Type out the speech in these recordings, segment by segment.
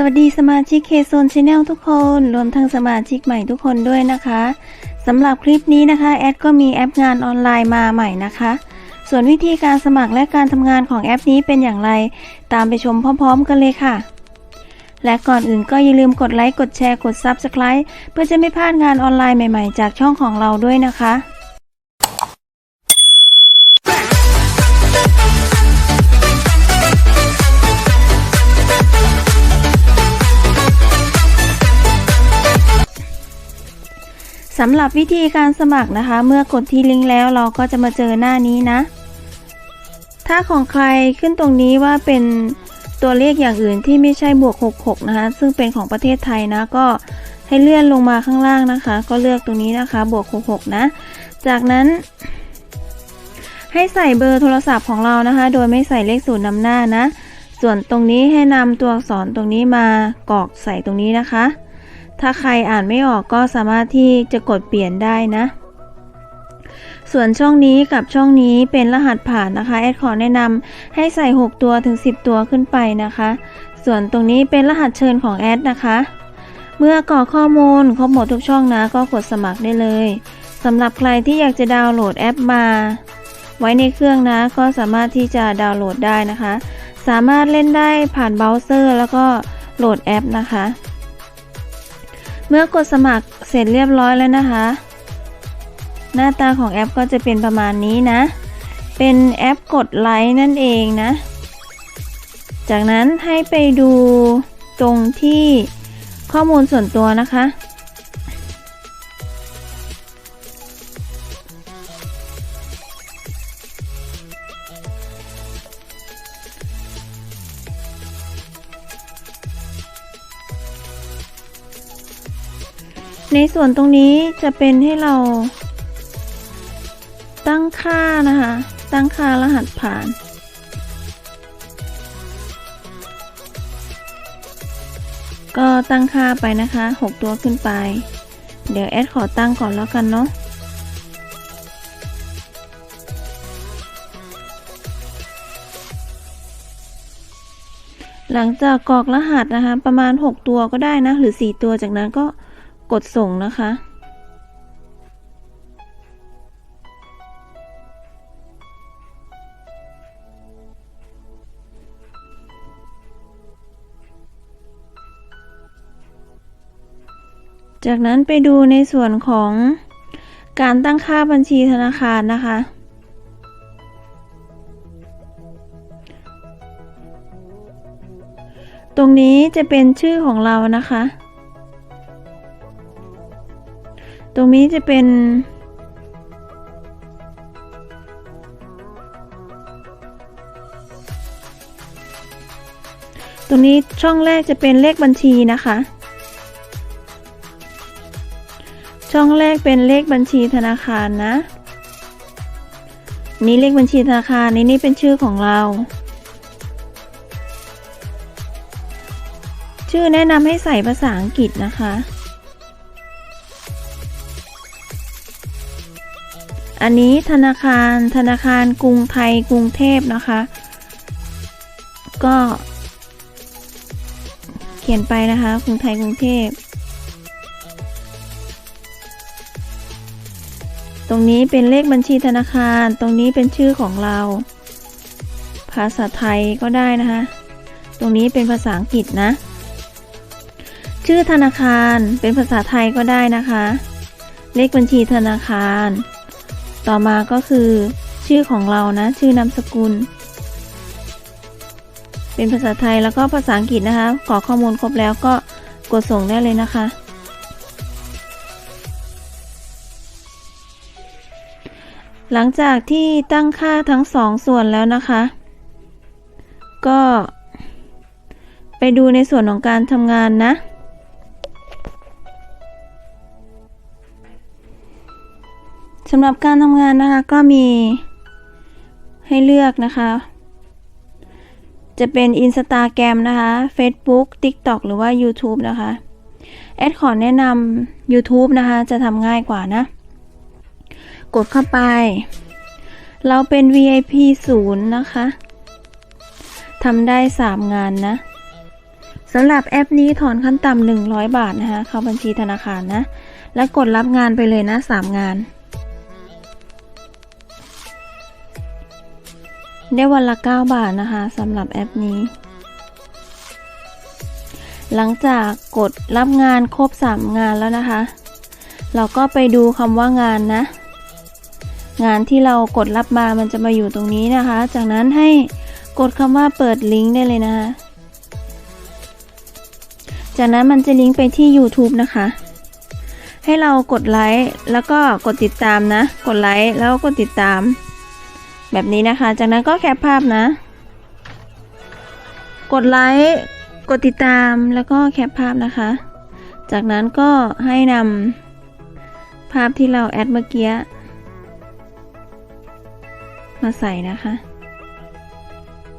สวัสดีสมาชิกเคโซนชาแนลทุกคน รวมทั้งสมาชิกใหม่ทุกคนด้วยนะคะสำหรับคลิปนี้นะคะ แอดก็มีแอปงานออนไลน์มาใหม่นะคะ ส่วนวิธีการสมัครและการทำงานของแอปนี้เป็นอย่างไร ตามไปชมพร้อม ๆ กันเลยค่ะ และก่อนอื่นก็อย่าลืมกดไลค์กดแชร์กด Subscribe เพื่อจะไม่พลาดงานออนไลน์ใหม่ ๆ จากช่องของเราด้วยนะคะ สำหรับวิธีการสมัครนะคะ เมื่อกดที่ลิงก์แล้วเราก็จะมาเจอหน้านี้นะ ถ้าของใครขึ้นตรงนี้ว่าเป็นตัวเลขอย่างอื่นที่ไม่ใช่บวก 66 นะคะ ซึ่งเป็นของประเทศไทยนะ ก็ให้เลื่อนลงมาข้างล่างนะคะ ก็เลือกตรงนี้นะคะ บวก 66 นะ จากนั้น ให้ใส่เบอร์โทรศัพท์ของเรานะคะ โดยไม่ใส่เลขศูนย์นำหน้านะ ส่วนตรงนี้ให้นำตัวอักษรตรงนี้มากรอกใส่ตรงนี้นะคะ ถ้าใครอ่านไม่ออกก็สามารถที่จะกดเปลี่ยนได้นะ ส่วนช่องนี้กับช่องนี้เป็นรหัสผ่านนะคะแอดขอแนะนำให้ใส่ 6 ตัวถึง 10 ตัวขึ้นไปนะคะ ส่วนตรงนี้เป็นรหัสเชิญของแอดนะคะ เมื่อกรอกข้อมูลครบหมดทุกช่องนะก็กดสมัครได้เลยสำหรับใครที่อยากจะดาวน์โหลดแอปมา ไว้ในเครื่องนะก็สามารถที่จะดาวน์โหลดได้นะคะ สามารถเล่นได้ผ่านเบราว์เซอร์ แล้วก็โหลดแอปนะคะ เมื่อกดสมัครเสร็จเรียบร้อยแล้วนะคะ หน้าตาของแอปก็จะเป็นประมาณนี้นะ เป็นแอปกดไลค์นั่นเองนะ จากนั้นให้ไปดูตรงที่ข้อมูลส่วนตัวนะคะ ในส่วนตรงนี้จะเป็นให้เรา ตั้งค่านะคะ ตั้งค่ารหัสผ่าน ก็ตั้งค่าไปนะคะ 6 ตัวขึ้นไป เดี๋ยวแอดขอตั้งก่อนแล้วกันเนาะหลังจากกรอกรหัสนะคะ ประมาณ 6 ตัวก็ได้นะ หรือ 4 ตัวจากนั้นก็ กดส่งนะคะ จากนั้นไปดูในส่วนของการตั้งค่าบัญชีธนาคารนะคะ ตรงนี้จะเป็นชื่อของเรานะคะ ตรงนี้จะเป็น ตรงนี้ช่องแรกจะเป็นเลขบัญชีนะคะ ช่องแรกเป็นเลขบัญชีธนาคารนะ นี่เลขบัญชีธนาคารนี่นี่เป็นชื่อของเรา ชื่อแนะนำให้ใส่ภาษาอังกฤษนะคะ อันนี้ธนาคารธนาคารกรุงไทยกรุงเทพนะคะ ก็ เขียนไปนะคะกรุงไทยกรุงเทพ ตรงนี้เป็นเลขบัญชีธนาคาร ตรงนี้เป็นชื่อของเรา ภาษาไทยก็ได้นะคะ ตรงนี้เป็นภาษาอังกฤษนะ ชื่อธนาคารเป็นภาษาไทยก็ได้นะคะ เลขบัญชีธนาคาร ต่อมาก็คือ ชื่อของเรานะ ชื่อนามสกุล เป็นภาษาไทยแล้วก็ภาษาอังกฤษนะคะกรอกข้อมูลครบแล้วก็กดส่งได้เลยนะคะ หลังจากที่ตั้งค่าทั้งสองส่วนแล้วนะคะ ก็ ไปดูในส่วนของการทำงานนะ สำหรับการทำงานนะคะก็มีให้เลือกนะคะ จะเป็น Instagram นะคะ Facebook TikTok หรือว่า YouTube นะคะแอดขอแนะนำ YouTube นะคะ จะทำง่ายกว่านะ กดเข้าไป เราเป็น VIP 0นะคะทำได้ 3 งานนะสำหรับแอปนี้ถอนขั้นต่ำหนึ่งร้อยบาทนะคะ เข้าบัญชีธนาคารนะ แล้วกดรับงานไปเลยนะสามงาน ได้วันละ 9 บาทนะคะสำหรับแอปนี้ หลังจากกดรับงานครบ 3 งานแล้วนะคะ เราก็ไปดูคำว่างานนะ งานที่เรากดรับมามันจะมาอยู่ตรงนี้นะคะ จากนั้นให้กดคำว่าเปิดลิงก์ได้เลยนะคะ จากนั้นมันจะลิงก์ไปที่ YouTube นะคะ ให้เรากดไลค์แล้วก็กดติดตามนะ กดไลค์แล้วก็กดติดตาม แบบนี้นะคะ จากนั้นก็แคปภาพนะ กดไลค์ กดติดตามแล้วก็แคปภาพนะคะ จากนั้นก็ให้นำภาพที่เราแอดเมื่อกี้มาใส่นะคะ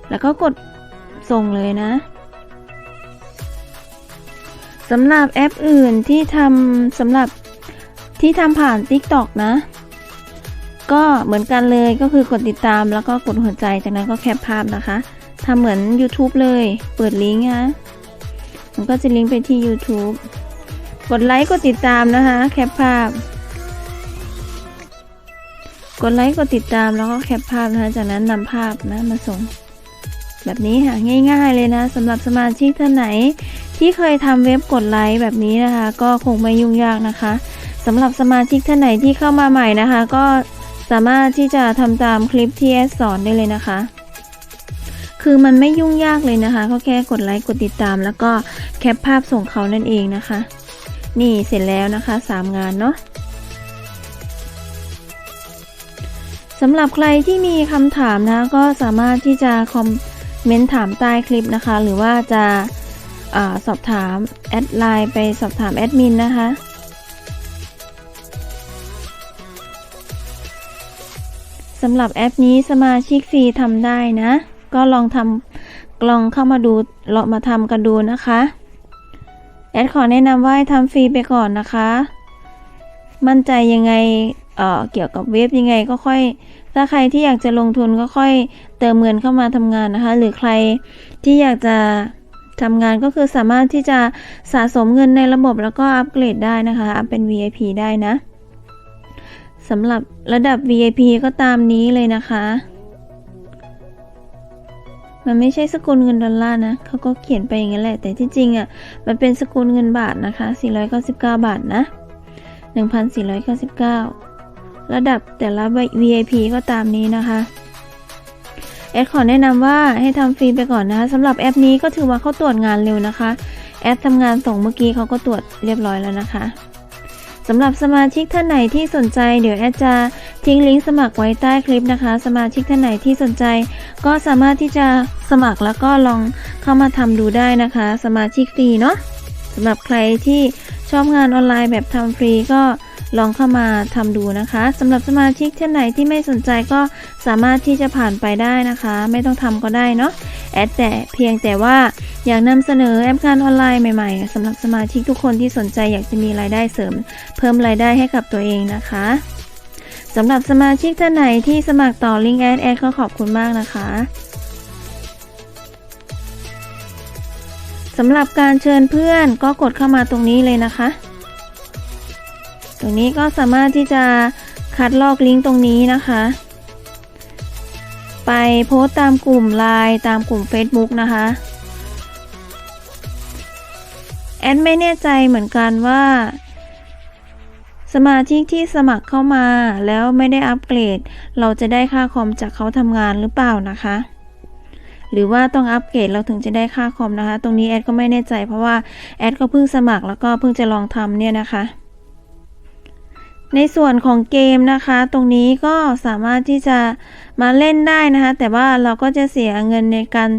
แล้วก็กดส่งเลยนะสำหรับแอปอื่นที่ทำสำหรับที่ทำผ่าน TikTok นะ ก็เหมือนกันเลยก็คือกดติดตามแล้วก็กดหัวใจจากนั้นก็แคปภาพนะคะทำเหมือน YouTube เลย เปิดลิงก์นะมันก็จะลิงก์ไปที่ YouTube กดไลค์กดติดตามนะคะ แคปภาพ กดไลค์กดติดตามแล้วก็แคปภาพนะคะจากนั้นนำภาพนะมาส่ง แบบนี้ค่ะง่ายๆเลยนะสำหรับสมาชิกท่านไหน ที่เคยทำเว็บกดไลค์แบบนี้นะคะ ก็คงไม่ยุ่งยากนะคะสำหรับสมาชิกท่านไหนที่เข้ามาใหม่นะคะ ก็ สามารถที่จะทำตามคลิปที่แอดสอนได้เลยนะคะ คือมันไม่ยุ่งยากเลยนะคะก็แค่กดไลค์กดติดตาม แล้วก็แคปภาพส่งเขานั่นเองนะคะ นี่เสร็จแล้วนะคะสามงานเนาะสำหรับใครที่มีคำถามนะก็สามารถที่จะคอมเมนต์ถามใต้คลิปนะคะ หรือว่าจะอาสอบถามแอดไลน์ไปสอบถามแอดมินนะคะ สำหรับแอปนี้สมาชิกฟรีทำได้นะ ก็ลองทำกลองเข้ามาดูลองมาทำกันดูนะคะ แอดขอแนะนำว่าทำฟรีไปก่อนนะคะ มั่นใจยังไงเอ่อเกี่ยวกับเว็บยังไงก็ค่อย ถ้าใครที่อยากจะลงทุนก็ค่อยเติมเงินเข้ามาทำงานนะคะ หรือใครที่อยากจะทำงานก็คือสามารถที่จะสะสมเงินในระบบแล้วก็อัปเกรดได้นะคะอัพเป็น VIP ได้นะ สำหรับระดับ VIP ก็ตามนี้เลยนะคะ มันไม่ใช่สกุลเงินดอลลาร์นะ เขาก็เขียนไปอย่างนั้นแหละ แต่ที่จริงอะ มันเป็นสกุลเงินบาทนะคะ 499 บาทนะ 1,499 ระดับแต่ละ VIP ก็ตามนี้นะคะแอดขอแนะนำว่าให้ทำฟรีไปก่อนนะคะสำหรับแอปนี้ก็ถือว่าเขาตรวจงานเร็วนะคะ แอดทำงานส่งเมื่อกี้เขาก็ตรวจเรียบร้อยแล้วนะคะ สำหรับสมาชิกท่านไหนที่สนใจเดี๋ยวแอดจะทิ้งลิงก์สมัครไว้ใต้คลิปนะคะ สมาชิกท่านไหนที่สนใจ ก็สามารถที่จะสมัครแล้วก็ลองเข้ามาทำดูได้นะคะ สมาชิกฟรีเนาะสำหรับใครที่ชอบงานออนไลน์แบบทำฟรีก็ ลองเข้ามาทำดูนะคะสำหรับสมาชิกท่านไหนที่ไม่สนใจก็สามารถที่จะผ่านไปได้นะคะ ไม่ต้องทำก็ได้เนาะแอดแต่เพียงแต่ว่าอยากนำเสนอแอปงานออนไลน์ใหม่ๆสำหรับสมาชิกทุกคนที่สนใจอยากจะมีรายได้เสริม เพิ่มรายได้ให้กับตัวเองนะคะสำหรับสมาชิกท่านไหนที่สมัครต่อลิงก์แอดแอดก็ขอบคุณมากนะคะสำหรับการเชิญเพื่อนก็กดเข้ามาตรงนี้เลยนะคะ ตรงนี้ก็สามารถที่จะคัดลอกลิงก์ตรงนี้นะคะ ไปโพสต์ตามกลุ่มไลน์ตามกลุ่ม Facebook นะคะแอดไม่แน่ใจเหมือนกันว่า สมาชิกที่สมัครเข้ามาแล้วไม่ได้อัปเกรด เราจะได้ค่าคอมจากเขาทำงานหรือเปล่านะคะ หรือว่าต้องอัปเกรดเราถึงจะได้ค่าคอมนะคะ ตรงนี้แอดก็ไม่แน่ใจเพราะว่าแอดก็เพิ่งสมัครแล้วก็เพิ่งจะลองทำเนี่ยนะคะ ในส่วนของเกมนะคะ ตรงนี้ก็สามารถที่จะมาเล่นได้นะคะ แต่ว่าเราก็จะเสียเงินในการ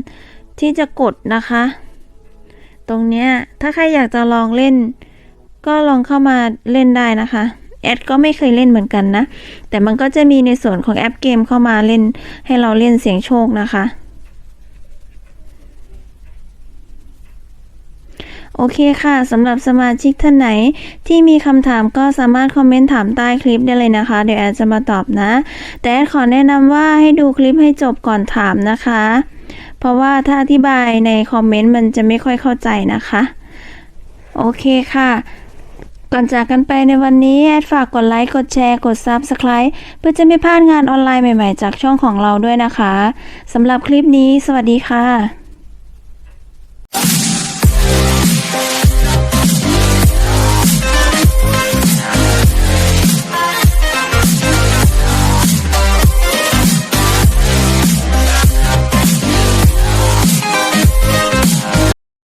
ที่จะกดนะคะ ตรงเนี้ยถ้าใครอยากจะลองเล่น ก็ลองเข้ามาเล่นได้นะคะแอดก็ไม่เคยเล่นเหมือนกันนะ แต่มันก็จะมีในส่วนของแอปเกมเข้ามาเล่นให้เราเล่นเสียงโชคนะคะ โอเคค่ะสำหรับสมาชิกท่านไหน ที่มีคำถามก็สามารถคอมเมนต์ถามใต้คลิปได้เลยนะคะ เดี๋ยวแอดจะมาตอบนะ แต่แอดขอแนะนำว่าให้ดูคลิปให้จบก่อนถามนะคะ เพราะว่าถ้าอธิบายในคอมเมนต์มันจะไม่ค่อยเข้าใจนะคะ โอเคค่ะก่อนจากกันไปในวันนี้แอดฝากกดไลค์ กดแชร์ กด Subscribe เพื่อจะไม่พลาดงานออนไลน์ใหม่ ๆ จากช่องของเราด้วยนะคะ สำหรับคลิปนี้ สวัสดีค่ะ